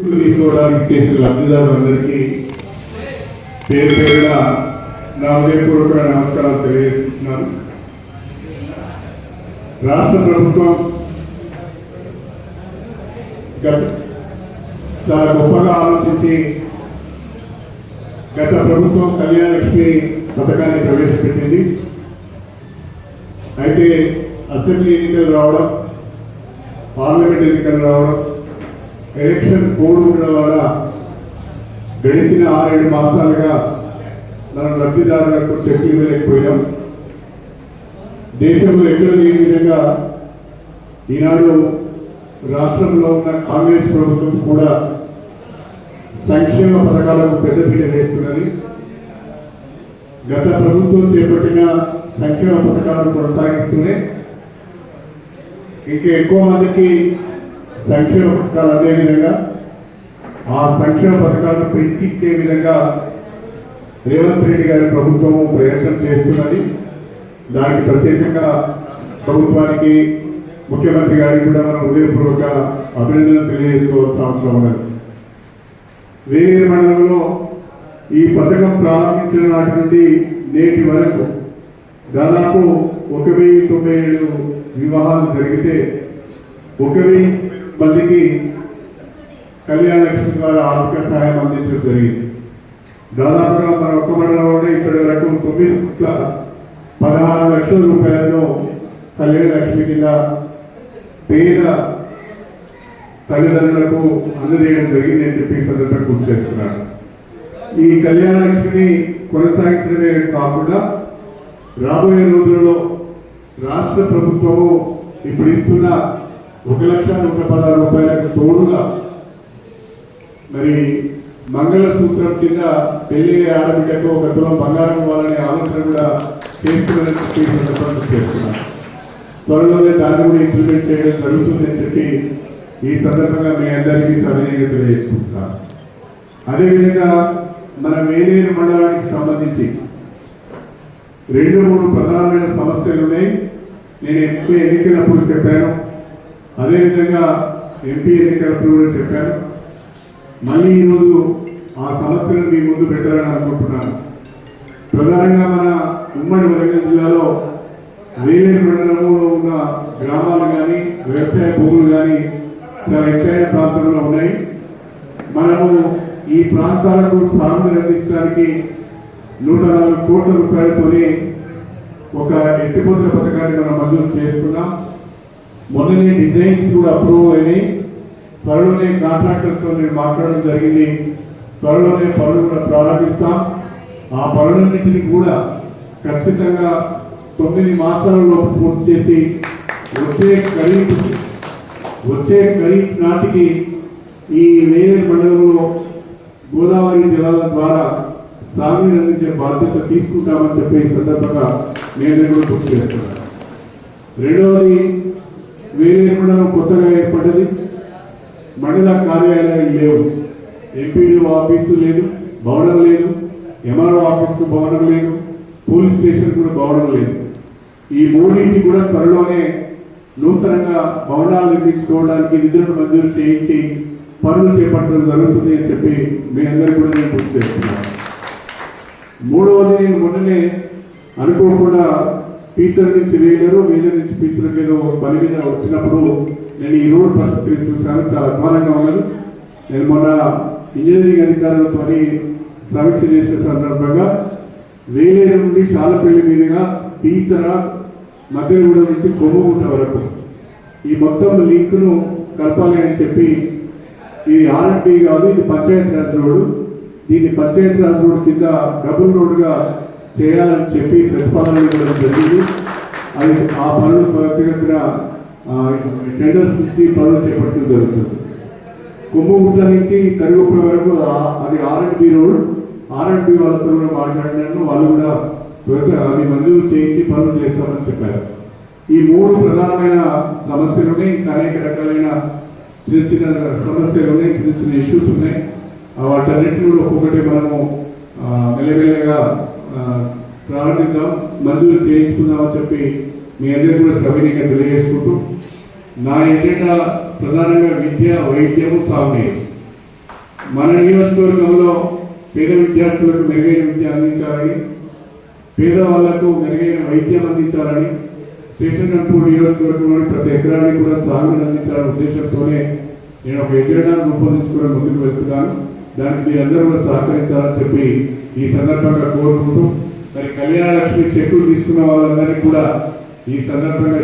తీసుకోవడానికి చేసిన లబ్ధిదారులందరికీ పేరు పేరున నా హృదయపూర్వక నమస్కారాలు తెలియజేస్తున్నాను. రాష్ట్ర ప్రభుత్వం గత చాలా గొప్పగా ఆలోచించి గత ప్రభుత్వం కళ్యాణ లక్ష్మి పథకాన్ని ప్రవేశపెట్టింది. అయితే అసెంబ్లీ ఎన్నికలు రావడం పార్లమెంట్ ఎన్నికలు రావడం ఎలక్షన్ కోడ్ ఉండడం వల్ల గడిచిన ఆరేడు మాసాలుగా మనం లబ్ధిదారులకు చెట్లు ఇవ్వలేకపోయాం దేశంలో ఎక్కడ లేని విధంగా ఈనాడు రాష్ట్రంలో ఉన్న కాంగ్రెస్ ప్రభుత్వం కూడా సంక్షేమ పథకాలకు పెద్దపీట వేస్తున్నది. గత ప్రభుత్వం చేపట్టిన సంక్షేమ పథకాలను కొనసాగిస్తూనే ఇంకా ఎక్కువ మందికి సంక్షేమ పథకాలు అందే విధంగా ఆ సంక్షేమ పథకాలను పెంచి ఇచ్చే విధంగా రేవంత్ రెడ్డి గారి ప్రభుత్వం ప్రయత్నం చేస్తున్నది. దానికి ప్రత్యేకంగా ప్రభుత్వానికి ముఖ్యమంత్రి గారికి కూడా మనం హృదయపూర్వక అభినందనలు తెలియజేసుకోవాల్సిన అవసరం ఉన్నది. వేరే మండలంలో ఈ పథకం ప్రారంభించిన నాటి నుండి నేటి వరకు దాదాపు ఒక వెయ్యి తొంభై ఏడు వివాహాలు జరిగితే ఒక వెయ్యి మందికి కళ్యాణ లక్ష్మి ద్వారా ఆర్థిక సహాయం అందించడం జరిగింది. దాదాపుగా మన ఒక్క మండలంలోనే ఇప్పటి వరకు తొమ్మిది పదహారు లక్షల రూపాయలను కళ్యాణ లక్ష్మి కింద పేద తల్లిదండ్రులకు అందజేయడం జరిగింది అని చెప్పి సందర్భంగా గుర్తు చేస్తున్నాను ఈ కళ్యాణ లక్ష్మిని కొనసాగించడమే కాకుండా రాబోయే రోజుల్లో రాష్ట్ర ప్రభుత్వము ఇప్పుడు ఇస్తున్న ఒక లక్ష నూట పదహారు రూపాయలకు తోడుగా మరి మంగళసూత్రం కింద పెళ్ళి ఆడబిడ్డకు ఒక దూరం బంగారం ఇవ్వాలనే ఆలోచన కూడా చేస్తున్నదని చెప్పి సందర్భంగా చేస్తున్నాను త్వరలోనే దాన్ని కూడా ఇంప్లిమెంట్ చేయడం జరుగుతుందని చెప్పి ఈ సందర్భంగా మీ అందరికీ సవినయంగా తెలియజేసుకుంటున్నాను. అదేవిధంగా మన వేలేరు మండలానికి సంబంధించి రెండు మూడు ప్రధానమైన సమస్యలు ఉన్నాయి. నేను ఎంపీ ఎన్నికలప్పుడు చెప్పాను. అదేవిధంగా ఎంపీ ఎన్నికలప్పుడు కూడా చెప్పాను. మళ్ళీ ఈరోజు ఆ సమస్యలను మీ ముందు పెట్టాలని అనుకుంటున్నాను. ప్రధానంగా మన ఉమ్మడి వరంగల్ జిల్లాలో వేలేరు మండలంలో ఉన్న గ్రామాలు కానీ వ్యవసాయ భూములు కానీ చాలా ఎత్తైన ప్రాంతంలో ఉన్నాయి. మనము ఈ ప్రాంతాలకు సాగుని అందించడానికి నూట నాలుగు కోట్ల రూపాయలతోనే ఒక ఎట్టిపోతుల పథకాన్ని మనం మంజూరు చేసుకున్నాం. మొన్ననే డిజైన్స్ కూడా అప్రూవ్ అయినాయి. త్వరలోనే కాంట్రాక్టర్స్తో నేను మాట్లాడడం జరిగింది. త్వరలోనే పనులు కూడా ప్రారంభిస్తాం. ఆ పనులన్నింటినీ కూడా ఖచ్చితంగా తొమ్మిది మాసాలలో పూర్తి చేసి వచ్చే ఖరీఫ్ వచ్చే ఖరీఫ్ నాటికి ఈ వేయర్ మండలంలో గోదావరి జిల్లాల ద్వారా సాగుని అందించే బాధ్యత తీసుకుంటామని చెప్పే సందర్భంగా నేను కూడా గుర్తు చేస్తున్నాను. రెండవది వేరే కూడా కొత్తగా ఏర్పడ్డది మండల కార్యాలయాలు లేవు. ఎంపీడీ ఆఫీసు లేదు భవనం లేదు ఎంఆర్ఓ ఆఫీస్కు భవనం లేదు పోలీస్ స్టేషన్ కూడా భవనం లేదు. ఈ మూడింటి కూడా త్వరలోనే నూతనంగా భవనాలు నిర్మించుకోవడానికి నిధులను మంజూరు చేయించి పనులు చేపట్టడం జరుగుతుంది అని చెప్పి మీ అందరికీ కూడా నేను గుర్తు చేస్తున్నాను. మూడవది నేను మొన్ననే అనుకోకుండా టీచర్ నుంచి వేయలేరు వేరే నుంచి టీచర్కి ఏదో పని మీద వచ్చినప్పుడు నేను ఈ రోడ్ పరిస్థితిని చూశాను. చాలా అభిమానంగా ఉన్నది. నేను మొన్న ఇంజనీరింగ్ అధికారులతో సమీక్ష చేసిన సందర్భంగా వేలేరు నుండి శాలపల్లి మీదుగా టీచర మధ్యగూడ నుంచి కొమ్మగుంట వరకు. ఈ మొత్తం లింక్ను కలపాలి అని చెప్పి ఇది ఆర్ఎంపీ కాదు ఇది పంచాయతీరాజ్ రోడ్డు. దీన్ని పంచాయతీరాజ్ రోడ్డు కింద డబుల్ రోడ్డుగా చేయాలని చెప్పి ప్రతిపాదన ఇవ్వడం జరిగింది. అది ఆ పనులు త్వరితగతిన టెండర్స్ నుంచి పనులు చేపట్టడం జరుగుతుంది. కుంభగుట్ట నుంచి కరిగొప్ప వరకు అది ఆర్ఎండ్బి రోడ్. ఆర్ఎండ్బి వాళ్ళతో కూడా మాట్లాడినాను. వాళ్ళు కూడా అది మంజూరు చేయించి పనులు చేస్తామని చెప్పారు. ఈ మూడు ప్రధానమైన సమస్యలు ఉన్నాయి ఇంకా అనేక రకాలైన చిన్న చిన్న సమస్యలు ఉన్నాయి చిన్న చిన్న ఇష్యూస్ ఉన్నాయి. వాటన్నిటిని కూడా ఒక్కొక్కటి మనము మెల్లమెల్లగా ప్రారంభిద్దాం మంజూరు చేయించుకుందామని చెప్పి మీ అందరికీ కూడా సవినీగా తెలియజేసుకుంటూ నా ఎజెండా ప్రధానంగా విద్య వైద్యము సాగునీరు మన నియోజకవర్గంలో పేద విద్యార్థులకు మెరుగైన విద్య అందించాలని పేదవాళ్ళకు మెరుగైన వైద్యం అందించాలని స్టేషన్ గన్పూర్ నియోజకవర్గంలోని ప్రతి ఎకరానికి కూడా సాగుని అందించాలనే ఉద్దేశంతోనే నేను ఒక ఎజెండాను రూపొందించుకోవడం ముందుకు వెళ్తున్నాను. దానికి అందరూ కూడా సహకరించాలని చెప్పి ఈ సందర్భంగా కోరుకుంటూ మరి కళ్యాణ లక్ష్మి చెక్కులు తీసుకున్న వాళ్ళందరికీ కూడా ఈ సందర్భంగా